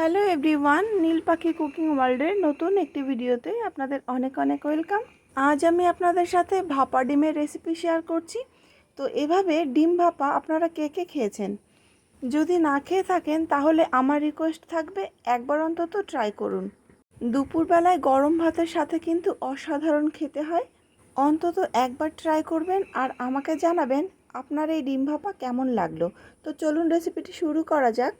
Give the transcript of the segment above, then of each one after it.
Hello everyone নীল পাখি cooking ওয়ার্ল্ডের নতুন একটি ভিডিওতে আপনাদের অনেক অনেক ওয়েলকাম আজ আমি আপনাদের সাথে ভাপা ডিমের রেসিপি শেয়ার করছি। তো এভাবে ডিম ভাপা আপনারা কে কে খেয়েছেন? যদি না খেয়ে থাকেন, তাহলে আমার রিকোয়েস্ট থাকবে একবার অন্তত ট্রাই করুন। দুপুরবেলায় গরম ভাতের সাথে কিন্তু অসাধারণ খেতে হয়। অন্তত একবার ট্রাই করবেন আর আমাকে জানাবেন আপনার এই ডিম ভাপা কেমন লাগল। তো চলুন রেসিপিটি শুরু করা যাক।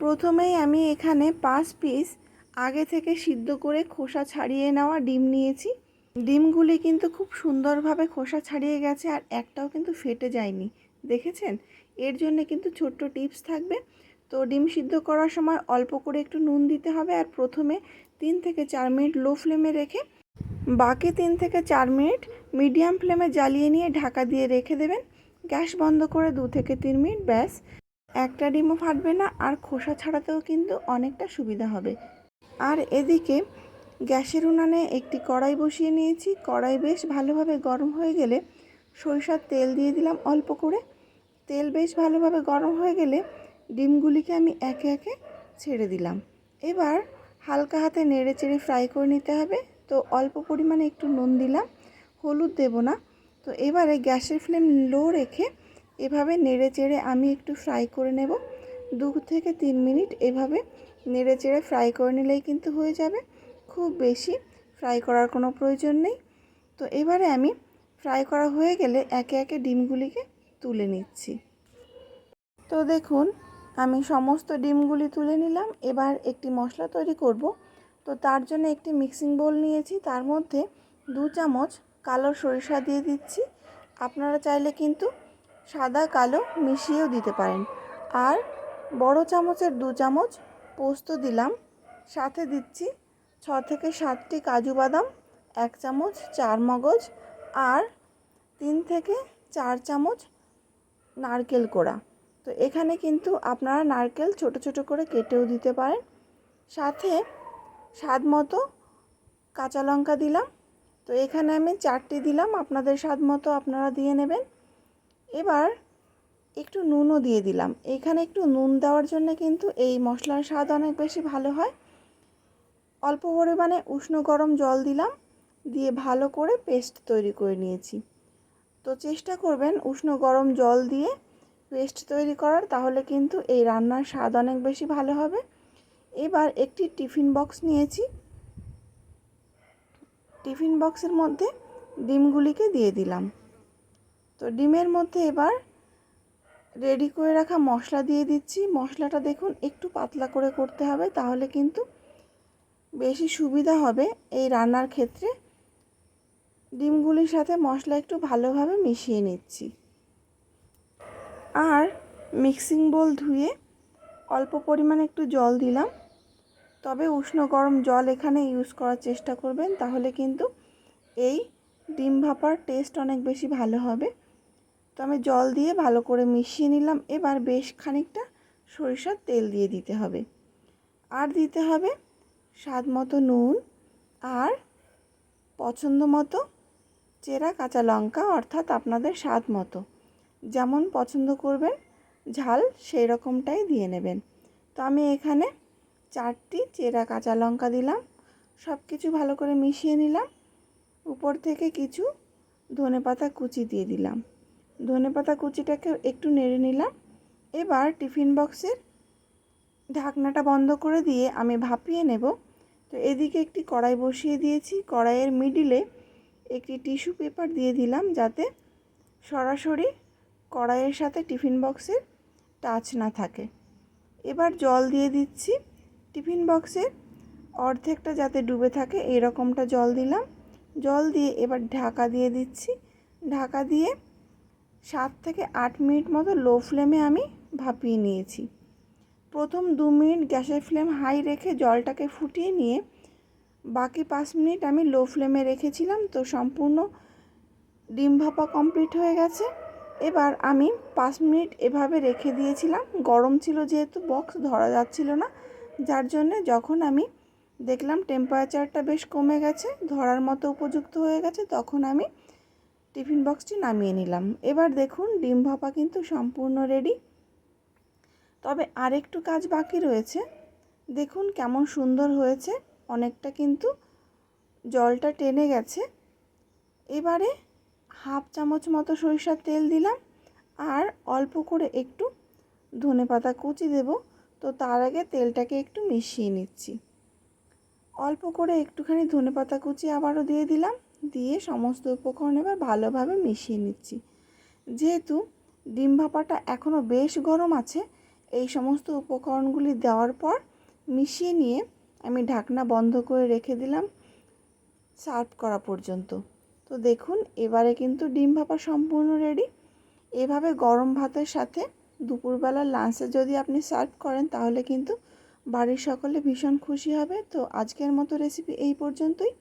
প্রথমেই আমি এখানে পাঁচ পিস আগে থেকে সিদ্ধ করে খোসা ছাড়িয়ে নেওয়া ডিম নিয়েছি। ডিমগুলি কিন্তু খুব সুন্দরভাবে খোসা ছাড়িয়ে গেছে আর একটাও কিন্তু ফেটে যায়নি। দেখেছেন? এর জন্য কিন্তু ছোট্ট টিপস থাকবে। তো ডিম সিদ্ধ করার সময় অল্প করে একটু নুন দিতে হবে আর প্রথমে তিন থেকে চার মিনিট লো ফ্লেমে রেখে বাকি তিন থেকে চার মিনিট মিডিয়াম ফ্লেমে জ্বালিয়ে নিয়ে ঢাকা দিয়ে রেখে দেবেন। গ্যাস বন্ধ করে দু থেকে তিন মিনিট, ব্যাস। একটা ডিমও ফাটবে না, আর খোসা ছাড়াতেও কিন্তু অনেকটা সুবিধা হবে। আর এদিকে গ্যাসের উনানে একটি কড়াই বসিয়ে নিয়েছি। কড়াই বেশ ভালোভাবে গরম হয়ে গেলে সরিষার তেল দিয়ে দিলাম অল্প করে। তেল বেশ ভালোভাবে গরম হয়ে গেলে ডিমগুলিকে আমি একে একে ছেড়ে দিলাম। এবার হালকা হাতে নেড়ে চেড়ে ফ্রাই করে নিতে হবে। তো অল্প পরিমাণে একটু নুন দিলাম, হলুদ দেব না। তো এবারে গ্যাসের ফ্লেম লো রেখে এভাবে নেড়ে চেড়ে আমি একটু ফ্রাই করে নেব। দু থেকে তিন মিনিট এভাবে নেড়ে চেড়ে ফ্রাই করে নিলেই কিন্তু হয়ে যাবে। খুব বেশি ফ্রাই করার কোনো প্রয়োজন নেই। তো এবারে আমি ফ্রাই করা হয়ে গেলে একে একে ডিমগুলিকে তুলে নিচ্ছি। তো দেখুন, আমি সমস্ত ডিমগুলি তুলে নিলাম। এবার একটি মশলা তৈরি করব। তো তার জন্য একটি মিক্সিং বোল নিয়েছি। তার মধ্যে দু চামচ কালো সরিষা দিয়ে দিচ্ছি। আপনারা চাইলে কিন্তু সাদা, কালো মিশিয়েও দিতে পারেন। আর বড় চামচের দু চামচ পোস্ত দিলাম। সাথে দিচ্ছি ছ থেকে সাতটি কাজু বাদাম, এক চামচ চার মগজ আর তিন থেকে চার চামচ নারকেল কোড়া। তো এখানে কিন্তু আপনারা নারকেল ছোট ছোট করে কেটেও দিতে পারেন। সাথে স্বাদ মতো কাঁচা লঙ্কা দিলাম। তো এখানে আমি চারটি দিলাম। আপনাদের স্বাদ মতো আপনারা দিয়ে নেবেন। এবার একটু নুনও দিয়ে দিলাম। এখানে একটু নুন দেওয়ার জন্য কিন্তু এই মশলার স্বাদ অনেক বেশি ভালো হয়। অল্প পরিমাণে উষ্ণ গরম জল দিলাম, দিয়ে ভালো করে পেস্ট তৈরি করে নিয়েছি। তো চেষ্টা করবেন উষ্ণ গরম জল দিয়ে পেস্ট তৈরি করার, তাহলে কিন্তু এই রান্নার স্বাদ অনেক বেশি ভালো হবে। এবার একটি টিফিন বক্স নিয়েছি। টিফিন বক্সের মধ্যে ডিমগুলিকে দিয়ে দিলাম। তো ডিমের মধ্যে এবার রেডি করে রাখা মশলা দিয়ে দিচ্ছি। মশলাটা দেখুন, একটু পাতলা করে করতে হবে, তাহলে কিন্তু বেশি সুবিধা হবে এই রান্নার ক্ষেত্রে। ডিমগুলির সাথে মশলা একটু ভালোভাবে মিশিয়ে নিচ্ছি। আর মিক্সিং বোল ধুয়ে অল্প পরিমাণে একটু জল দিলাম। তবে উষ্ণ গরম জল এখানে ইউজ করার চেষ্টা করবেন, তাহলে কিন্তু এই ডিম ভাপার টেস্ট অনেক বেশি ভালো হবে। তো আমি জল দিয়ে ভালো করে মিশিয়ে নিলাম। এবার বেশ খানিকটা সরিষার তেল দিয়ে দিতে হবে। আর দিতে হবে স্বাদ মতো নুন আর পছন্দ মতো চেরা কাঁচা লঙ্কা, অর্থাৎ আপনাদের স্বাদ মতো। যেমন পছন্দ করবেন, ঝাল সেই রকমটাই দিয়ে নেবেন। তো আমি এখানে চারটি চেরা কাঁচা লঙ্কা দিলাম। সব কিছু ভালো করে মিশিয়ে নিলাম। উপর থেকে কিছু ধনে পাতা কুচি দিয়ে দিলাম। ধনে পাতা কুচিটাকে একটু নেড়ে নিলাম। এবার টিফিন বক্সের ঢাকনাটা বন্ধ করে দিয়ে আমি ভাপিয়ে নেব। তো এদিকে একটি কড়াই বসিয়ে দিয়েছি। কড়াইয়ের মিডিলে একটি টিস্যু পেপার দিয়ে দিলাম যাতে সরাসরি কড়াইয়ের সাথে টিফিন বক্সের টাচ না থাকে। এবার জল দিয়ে দিচ্ছি। টিফিন বক্সের অর্ধেকটা যাতে ডুবে থাকে এরকমটা জল দিলাম। জল দিয়ে এবার ঢাকা দিয়ে দিচ্ছি। ঢাকা দিয়ে সাত থেকে আট মিনিট মতো লো ফ্লেমে আমি ভাপিয়ে নিয়েছি। প্রথম দু মিনিট গ্যাসের ফ্লেম হাই রেখে জলটাকে ফুটিয়ে নিয়ে বাকি পাঁচ মিনিট আমি লো ফ্লেমে রেখেছিলাম তো সম্পূর্ণ ডিম ভাপা কমপ্লিট হয়ে গেছে। এবার আমি পাঁচ মিনিট এভাবে রেখে দিয়েছিলাম। গরম ছিল যেহেতু, বক্স ধরা যাচ্ছিল না, যার জন্যে যখন আমি দেখলাম টেম্পারেচারটা বেশ কমে গেছে, ধরার মতো উপযুক্ত হয়ে গেছে, তখন আমি টিফিন বক্সটি নামিয়ে নিলাম। এবার দেখুন, ডিম ভাপা কিন্তু সম্পূর্ণ রেডি তবে আরেকটু কাজ বাকি রয়েছে। দেখুন কেমন সুন্দর হয়েছে। অনেকটা কিন্তু জলটা টেনে গেছে। এবারে হাফ চামচ মতো সরিষার তেল দিলাম। আর অল্প করে একটু ধনে পাতা কুচি দেব। তো তার আগে তেলটাকে একটু মিশিয়ে নিচ্ছি। অল্প করে একটুখানি ধনে পাতা কুচি আবারও দিয়ে দিলাম। দিয়ে সমস্ত উপকরণ এবার ভালোভাবে মিশিয়ে নিচ্ছি। যেহেতু ডিম ভাপাটা এখনও বেশ গরম আছে, এই সমস্ত উপকরণগুলি দেওয়ার পর মিশিয়ে নিয়ে আমি ঢাকনা বন্ধ করে রেখে দিলাম সার্ভ করা পর্যন্ত। তো দেখুন, এবারে কিন্তু ডিম ভাপা সম্পূর্ণ রেডি। এভাবে গরম ভাতের সাথে দুপুরবেলা লাঞ্চে যদি আপনি সার্ভ করেন, তাহলে কিন্তু বাড়ির সকলে ভীষণ খুশি হবে। তো আজকের মতো রেসিপি এই পর্যন্তই।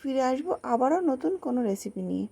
ফিরে আসব আবারও নতুন কোনো রেসিপি নিয়ে।